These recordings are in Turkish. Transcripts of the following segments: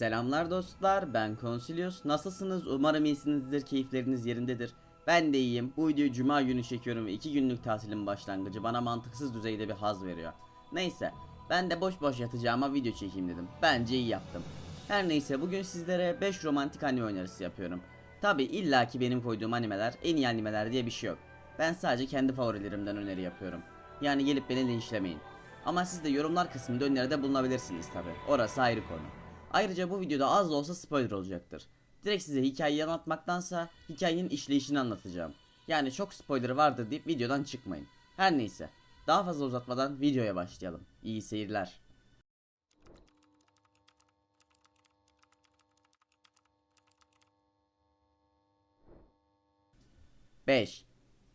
Selamlar dostlar ben Consilius Nasılsınız? Umarım iyisinizdir keyifleriniz yerindedir. Ben de iyiyim. Bu videoyu cuma günü çekiyorum ve 2 günlük tatilin başlangıcı bana mantıksız düzeyde bir haz veriyor. Neyse ben de boş boş yatacağıma video çekeyim dedim. Bence iyi yaptım. Her neyse bugün sizlere 5 romantik anime önerisi yapıyorum. Tabi illaki benim koyduğum animeler en iyi animeler diye bir şey yok. Ben sadece kendi favorilerimden öneri yapıyorum. Yani gelip beni linçlemeyin. Ama siz de yorumlar kısmında öneride bulunabilirsiniz tabi. Orası ayrı konu. Ayrıca bu videoda az da olsa spoiler olacaktır. Direkt size hikayeyi anlatmaktansa hikayenin işleyişini anlatacağım. Yani çok spoiler vardır deyip videodan çıkmayın. Her neyse. Daha fazla uzatmadan videoya başlayalım. İyi seyirler. Beş.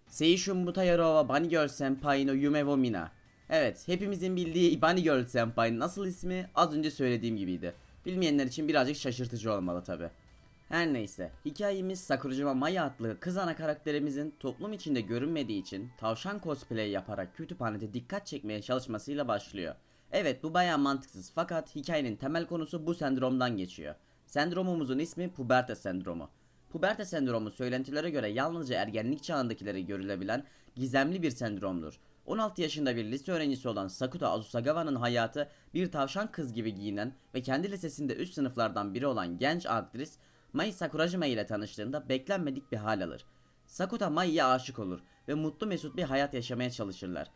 Seishun Butayaro Bunny Girl Senpai no Yume wo Mina. Evet, hepimizin bildiği Bunny Girl Senpai'nin asıl ismi az önce söylediğim gibiydi. Bilmeyenler için birazcık şaşırtıcı olmalı tabi. Her neyse, hikayemiz Sakurajima Maya adlı kız ana karakterimizin toplum içinde görünmediği için tavşan cosplay yaparak kütüphanede dikkat çekmeye çalışmasıyla başlıyor. Evet bu bayağı mantıksız fakat hikayenin temel konusu bu sendromdan geçiyor. Sendromumuzun ismi puberte sendromu. Puberte sendromu söylentilere göre yalnızca ergenlik çağındakilere görülebilen gizemli bir sendromdur. 16 yaşında bir lise öğrencisi olan Sakuta Azusagawa'nın hayatı bir tavşan kız gibi giyinen ve kendi lisesinde üst sınıflardan biri olan genç aktris Mai Sakurajima ile tanıştığında beklenmedik bir hal alır. Sakuta Mai'ye aşık olur ve mutlu mesut bir hayat yaşamaya çalışırlar.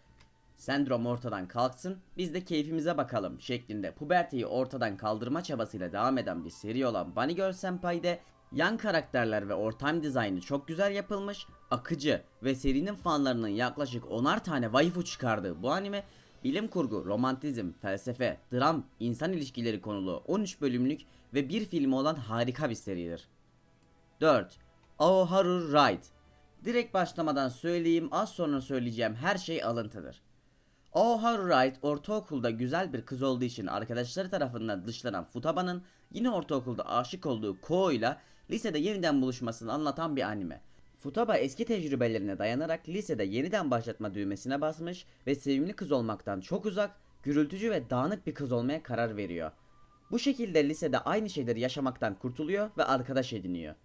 Sendrom ortadan kalksın, biz de keyfimize bakalım şeklinde puberteyi ortadan kaldırma çabasıyla devam eden bir seri olan Bunny Girl Senpai'de yan karakterler ve ortam dizaynı çok güzel yapılmış, akıcı ve serinin fanlarının yaklaşık 10'ar tane waifu çıkardığı bu anime bilim kurgu, romantizm, felsefe, dram, insan ilişkileri konulu 13 bölümlük ve bir filmi olan harika bir seridir. 4. Aoharu Ride Direkt başlamadan söyleyeyim az sonra söyleyeceğim her şey alıntıdır. Oha Wright ortaokulda güzel bir kız olduğu için arkadaşları tarafından dışlanan Futaba'nın yine ortaokulda aşık olduğu Ko ile lisede yeniden buluşmasını anlatan bir anime. Futaba eski tecrübelerine dayanarak lisede yeniden başlatma düğmesine basmış ve sevimli kız olmaktan çok uzak, gürültücü ve dağınık bir kız olmaya karar veriyor. Bu şekilde lisede aynı şeyleri yaşamaktan kurtuluyor ve arkadaş ediniyor.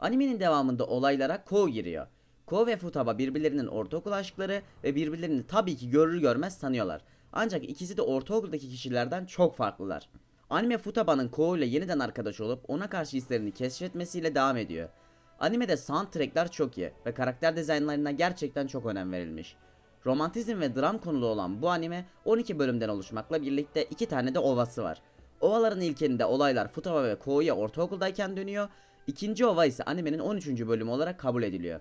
Animenin devamında olaylara Ko giriyor. Ko ve Futaba birbirlerinin ortaokul aşkları ve birbirlerini tabii ki görür görmez tanıyorlar. Ancak ikisi de ortaokuldaki kişilerden çok farklılar. Anime Futaba'nın Ko ile yeniden arkadaş olup ona karşı hislerini keşfetmesiyle devam ediyor. Animede soundtrackler çok iyi ve karakter dizaynlarına gerçekten çok önem verilmiş. Romantizm ve dram konulu olan bu anime 12 bölümden oluşmakla birlikte iki tane de ovası var. Ovaların ilkinde olaylar Futaba ve Ko'ya ortaokuldayken dönüyor. İkinci ova ise animenin 13. bölümü olarak kabul ediliyor.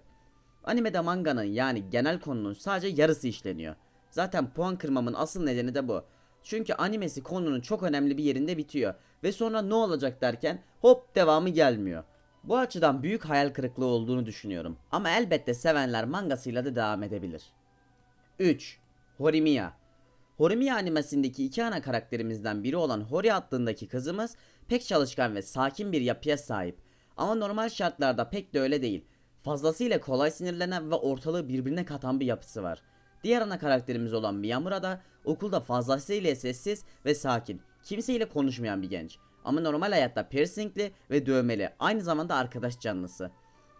Animede manganın yani genel konunun sadece yarısı işleniyor. Zaten puan kırmamın asıl nedeni de bu. Çünkü animesi konunun çok önemli bir yerinde bitiyor ve sonra ne olacak derken hop devamı gelmiyor. Bu açıdan büyük hayal kırıklığı olduğunu düşünüyorum. Ama elbette sevenler mangasıyla da devam edebilir. 3. Horimiya Horimiya animesindeki iki ana karakterimizden biri olan Hori adındaki kızımız pek çalışkan ve sakin bir yapıya sahip. Ama normal şartlarda pek de öyle değil. Fazlasıyla kolay sinirlenen ve ortalığı birbirine katan bir yapısı var. Diğer ana karakterimiz olan Miyamura da okulda fazlasıyla sessiz ve sakin, kimseyle konuşmayan bir genç. Ama normal hayatta piercingli ve dövmeli, aynı zamanda arkadaş canlısı.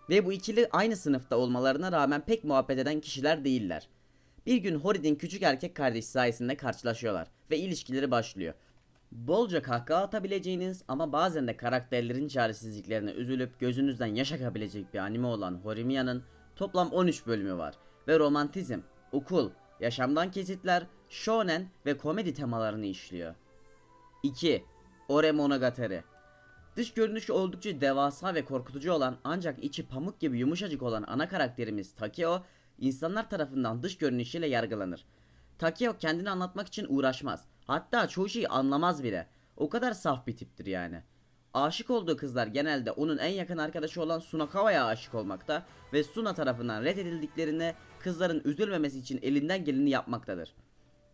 Ve bu ikili aynı sınıfta olmalarına rağmen pek muhabbet eden kişiler değiller. Bir gün Hori'nin küçük erkek kardeşi sayesinde karşılaşıyorlar ve ilişkileri başlıyor. Bolca kahkaha atabileceğiniz ama bazen de karakterlerin çaresizliklerine üzülüp gözünüzden yaş akabilecek bir anime olan Horimia'nın toplam 13 bölümü var ve romantizm, okul, yaşamdan kesitler, shonen ve komedi temalarını işliyor. 2. Ore Monogatari Dış görünüşü oldukça devasa ve korkutucu olan ancak içi pamuk gibi yumuşacık olan ana karakterimiz Takeo insanlar tarafından dış görünüşüyle yargılanır. Takeo kendini anlatmak için uğraşmaz. Hatta çoğu şeyi anlamaz bile. O kadar saf bir tiptir yani. Aşık olduğu kızlar genelde onun en yakın arkadaşı olan Sunakawa'ya aşık olmakta ve Suna tarafından reddedildiklerinde kızların üzülmemesi için elinden geleni yapmaktadır.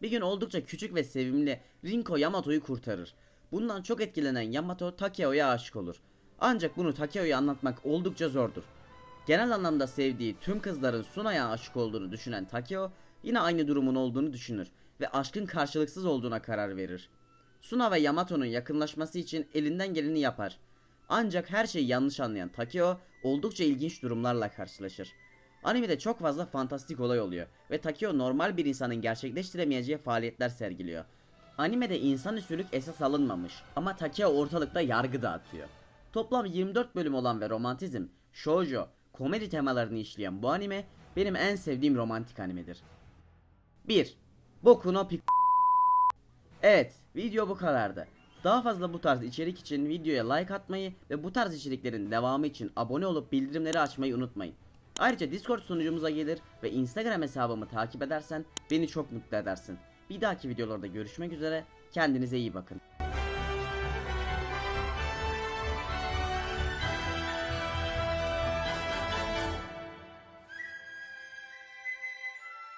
Bir gün oldukça küçük ve sevimli Rinko Yamato'yu kurtarır. Bundan çok etkilenen Yamato Takeo'ya aşık olur. Ancak bunu Takeo'ya anlatmak oldukça zordur. Genel anlamda sevdiği tüm kızların Suna'ya aşık olduğunu düşünen Takeo yine aynı durumun olduğunu düşünür ve aşkın karşılıksız olduğuna karar verir. Suna ve Yamato'nun yakınlaşması için elinden geleni yapar. Ancak her şeyi yanlış anlayan Takeo oldukça ilginç durumlarla karşılaşır. Animede çok fazla fantastik olay oluyor ve Takeo normal bir insanın gerçekleştiremeyeceği faaliyetler sergiliyor. Animede insan üstülük esas alınmamış ama Takeo ortalıkta yargı dağıtıyor. Toplam 24 bölüm olan ve romantizm, shoujo, komedi temalarını işleyen bu anime benim en sevdiğim romantik animedir. 1. Boku no Pico Evet, video bu kadardı. Daha fazla bu tarz içerik için videoya like atmayı ve bu tarz içeriklerin devamı için abone olup bildirimleri açmayı unutmayın. Ayrıca Discord sunucumuza gelir ve Instagram hesabımı takip edersen beni çok mutlu edersin. Bir dahaki videolarda görüşmek üzere, kendinize iyi bakın.